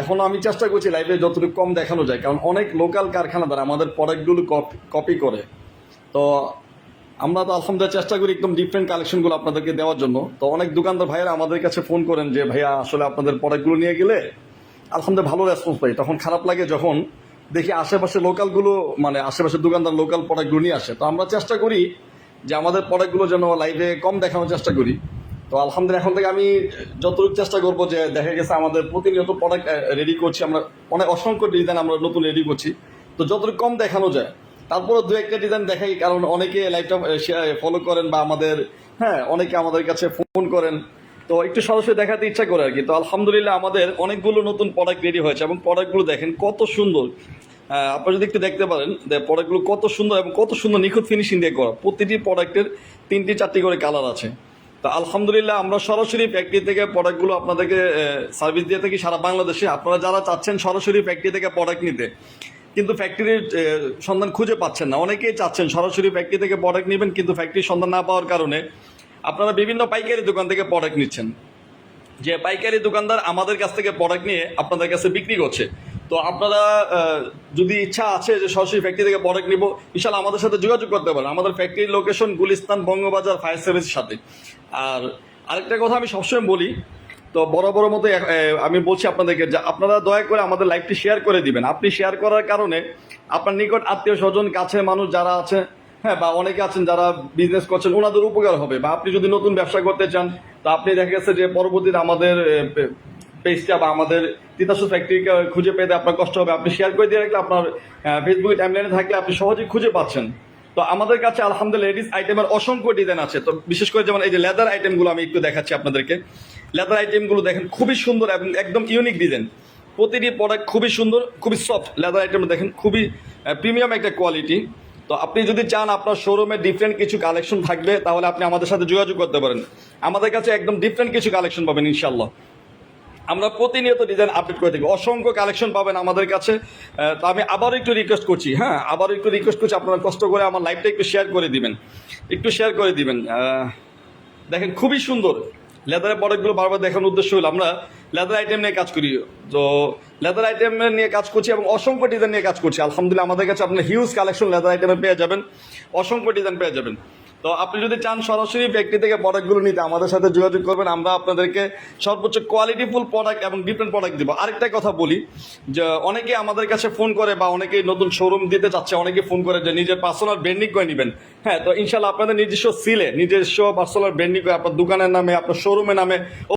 এখন আমি চেষ্টা করছি লাইভে যতটুকু কম দেখানো যায়, কারণ অনেক লোকাল কারখানাদার আমাদের প্রোডাক্টগুলো কপি করে। তো আমরা তো আলহামদুলিল্লাহ চেষ্টা করি একদম ডিফারেন্ট কালেকশনগুলো আপনাদেরকে দেওয়ার জন্য। তো অনেক দোকানদার ভাইয়েরা আমাদের কাছে ফোন করেন যে, ভাইয়া, আসলে আপনাদের প্রোডাক্টগুলো নিয়ে গেলে আলহামদুলিল্লাহ ভালো রেসপন্স পাই। তখন খারাপ লাগে যখন দেখি আশেপাশে লোকালগুলো মানে আশেপাশের দোকানদার লোকাল প্রোডাক্টগুলো নিয়ে আসে। তো আমরা চেষ্টা করি যে আমাদের প্রোডাক্টগুলো যেন লাইভে কম দেখানোর চেষ্টা করি। তো আলহামদুলিল্লাহ, এখন থেকে আমি যতটুকু চেষ্টা করব যে দেখা গেছে আমাদের প্রতিনিয়ত প্রোডাক্ট রেডি করছি, আমরা অনেক অসংখ্য ডিজাইন আমরা নতুন রেডি করছি। তো যতটুকু কম দেখানো যায় তারপরে দু একটা ডিজাইন দেখাই, কারণ অনেকে লাইভটা ফলো করেন বা আমাদের হ্যাঁ অনেকে আমাদের কাছে ফোন করেন। তো একটু সরাসরি দেখাতে ইচ্ছা করে আর কি। তো আলহামদুলিল্লাহ আমাদের অনেকগুলো নতুন প্রোডাক্ট রেডি হয়েছে এবং প্রোডাক্টগুলো দেখেন কত সুন্দর। আপনারা যদি একটু দেখতে পারেন প্রোডাক্টগুলো কত সুন্দর এবং কত সুন্দর নিখুঁত ফিনিশিং দিয়ে করা। প্রতিটি প্রোডাক্টের তিনটি, চারটি করে কালার আছে। তো আলহামদুলিল্লাহ, আমরা সরাসরি ফ্যাক্টরি থেকে প্রোডাক্টগুলো আপনাদেরকে সার্ভিস দিয়ে থাকি সারা বাংলাদেশে। আপনারা যারা চাচ্ছেন সরাসরি ফ্যাক্টরি থেকে প্রোডাক্ট নিতে, কিন্তু ফ্যাক্টরির সন্ধান খুঁজে পাচ্ছেন না। অনেকেই চাচ্ছেন সরাসরি ফ্যাক্টরি থেকে প্রোডাক্ট নেবেন, কিন্তু ফ্যাক্টরির সন্ধান না পাওয়ার কারণে আপনারা বিভিন্ন পাইকারি দোকান থেকে প্রোডাক্ট নিচ্ছেন। যে পাইকারি দোকানদার আমাদের কাছ থেকে প্রোডাক্ট নিয়ে আপনাদের কাছে বিক্রি করছে তো আপনারা যদি ইচ্ছা আছে যে সরাসরি ফ্যাক্টরি থেকে প্রোডাক্ট নিব বিশাল আমাদের সাথে যোগাযোগ করতে পারেন। আমাদের ফ্যাক্টরির লোকেশন গুলিস্তান বঙ্গবাজার ফায়ার সার্ভিসের সাথে। আর আরেকটা কথা আমি সবসময় বলি, তো বড় বড় মতো আমি বলছি আপনাদেরকে যে আপনারা দয়া করে আমাদের লাইভটি শেয়ার করে দিবেন। আপনি শেয়ার করার কারণে আপনার নিকট আত্মীয় স্বজন, কাছের মানুষ যারা আছে হ্যাঁ বা অনেকে আছেন যারা বিজনেস করছেন ওনাদের উপকার হবে। বা আপনি যদি নতুন ব্যবসা করতে চান, তো আপনি দেখা গেছে যে পরবর্তীতে আমাদের পেজটা বা আমাদের তিতাসু ফ্যাক্টরিকে খুঁজে পেতে আপনার কষ্ট হবে। আপনি শেয়ার করে দিয়ে রাখলে আপনার ফেসবুকে টাইমলাইনে থাকলে আপনি সহজেই খুঁজে পাচ্ছেন। তো আমাদের কাছে আলহামদুলিল্লাহ লেডিস আইটেমের অসংখ্য ডিজাইন আছে। তো বিশেষ করে যেমন এই যে লেদার আইটেমগুলো আমি একটু দেখাচ্ছি আপনাদেরকে। লেদার আইটেমগুলো দেখেন, খুবই সুন্দর এবং একদম ইউনিক ডিজাইন প্রতিটি প্রোডাক্ট খুবই সুন্দর, খুবই সফট লেদার আইটেম দেখেন, খুবই প্রিমিয়াম একটা কোয়ালিটি তো আপনি যদি চান আপনার শোরুমে ডিফারেন্ট কিছু কালেকশন থাকবে, তাহলে আপনি আমাদের সাথে যোগাযোগ করতে পারেন। আমাদের কাছে একদম ডিফারেন্ট কিছু কালেকশন পাবেন ইনশাল্লাহ আমরা প্রতিনিয়ত ডিজাইন আপডেট করে থাকি। অসংখ্য কালেকশন পাবেন আমাদের কাছে। তো আমি আবারও একটু রিকোয়েস্ট করছি হ্যাঁ? আবারও একটু রিকোয়েস্ট করছি, আপনারা কষ্ট করে আমার লাইভটা একটু শেয়ার করে দিবেন। একটু শেয়ার করে দিবেন। দেখেন, খুবই সুন্দর। লেদারের প্রোডাক্টগুলো বারবার দেখানোর উদ্দেশ্য হলো, আমরা লেদার আইটেম নিয়ে কাজ করি। তো লেদার আইটেম নিয়ে কাজ করছি এবং অসংখ্য ডিজাইন নিয়ে কাজ করছি। আলহামদুলিল্লাহ, আমাদের কাছে আপনার হিউজ কালেকশন লেদার আইটেমে পেয়ে যাবেন। অসংখ্য ডিজাইন পেয়ে যাবেন। তো আপনি যদি চান সরাসরি ব্যক্তি থেকে প্রোডাক্টগুলো নিতে, আমাদের সাথে যোগাযোগ করবেন, আমরা আপনাদেরকে সর্বোচ্চ কোয়ালিটিফুল প্রোডাক্ট এবং ডিফারেন্ট প্রোডাক্ট দিব। আরেকটা কথা বলি, যে অনেকে আমাদের কাছে ফোন করে বা অনেকেই নতুন শোরুম দিতে চাচ্ছে, অনেকে ফোন করে যে নিজের পার্সোনাল ব্র্যান্ডিং করে নেবেন। হ্যাঁ তো ইনশাল্লাহ আপনাদের নিজস্ব সিলে নিজস্ব পার্সোনাল ব্র্যান্ডিং করে আপনার দোকানের নামে, আপনার শোরুমের নামে